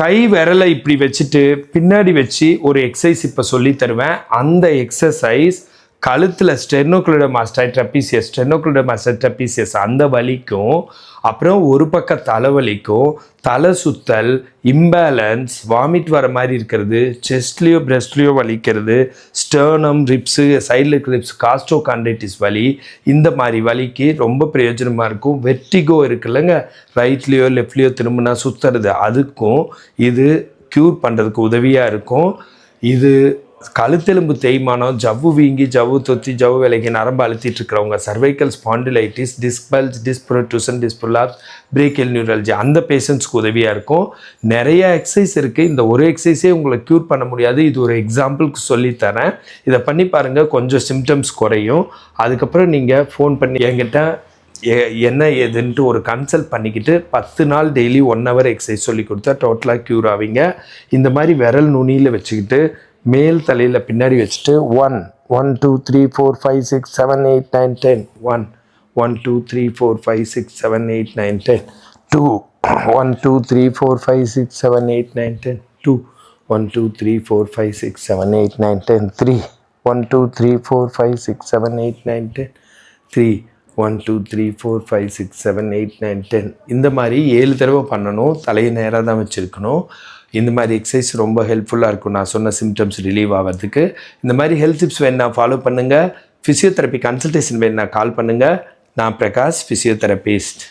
கை விரலை இப்படி வச்சுட்டு பின்னாடி வச்சு ஒரு எக்ஸசைஸ் இப்போ சொல்லி தருவேன். அந்த எக்ஸசைஸ் கழுத்தில் sternocleidomastoid trapezius sternocleidomastoid trapezius அந்த வலிக்கும் அப்புறம் ஒரு பக்க தலைவலிக்கும் தலை சுத்தல் இம்பேலன்ஸ் வாமிட் வர மாதிரி இருக்கிறது செஸ்ட்லேயோ பிரெஸ்ட்லேயோ வலிக்கிறது ஸ்டர்னம் ரிப்ஸு சைடில் இருக்கிற ரிப்ஸ் காஸ்டோ கான்டைட்டிஸ் வலி இந்த மாதிரி வலிக்கு ரொம்ப பிரயோஜனமாக இருக்கும். வெர்டிகோ இருக்குல்லங்க ரைட்லேயோ லெஃப்ட்லேயோ திரும்பினா சுற்றுறது அதுக்கும் இது க்யூர் பண்ணுறதுக்கு உதவியாக இருக்கும். இது கழுத்தெலும்பு தேய்மானம் ஜவ்வு வீங்கி ஜவ்வு தொத்தி ஜவ்வு விலைக்கு நரம்பு அழுத்திட்டு இருக்கிறவங்க சர்வைக்கல் ஸ்பாண்டிலைட்டிஸ் டிஸ்பல்ஸ் டிஸ்ப்ரோட்யூசன் டிஸ்புலாப்ஸ் பிரேக்கல் நியூரல்ஜி அந்த பேஷண்ட்ஸ்க்கு உதவியாக இருக்கும். நிறைய எக்ஸசைஸ் இருக்குது இந்த ஒரு எக்ஸசைஸே உங்களை க்யூர் பண்ண முடியாது. இது ஒரு எக்ஸாம்பிளுக்கு சொல்லித்தரேன். இதை பண்ணி பாருங்கள் கொஞ்சம் சிம்டம்ஸ் குறையும். அதுக்கப்புறம் நீங்கள் ஃபோன் பண்ணி என்கிட்ட என்ன ஏதுன்ட்டு ஒரு கன்சல்ட் பண்ணிக்கிட்டு பத்து நாள் டெய்லி ஒன் ஹவர் எக்ஸசைஸ் சொல்லி கொடுத்தா டோட்டலாக க்யூர் ஆவீங்க. இந்த மாதிரி விரல் நுனியில் வச்சுக்கிட்டு மேல் தலையில் பின்னாடி வச்சுட்டு one one two three four five six seven eight nine ten one one two three four five six seven eight nine ten two one two three four five six seven eight nine ten two one two three four five six seven eight nine ten three one two three four five six seven eight nine ten three one two three four five six seven eight nine ten இந்த மாதிரி ஏழு தடவை பண்ணணும். தலையை நேராக தான் வச்சுருக்கணும். இந்த மாதிரி எக்ஸசைஸ் ரொம்ப ஹெல்ப்ஃபுல்லாக இருக்கும். நான் சொன்ன சிம்டம்ஸ் ரிலீவ் ஆகிறதுக்கு இந்த மாதிரி ஹெல்த் டிப்ஸ் வேணா ஃபாலோ பண்ணுங்கள் ஃபிசியோதெரப்பி கன்சல்டேஷன் வேணா கால் பண்ணுங்கள் நான் பிரகாஷ் ஃபிசியோதெரபிஸ்ட்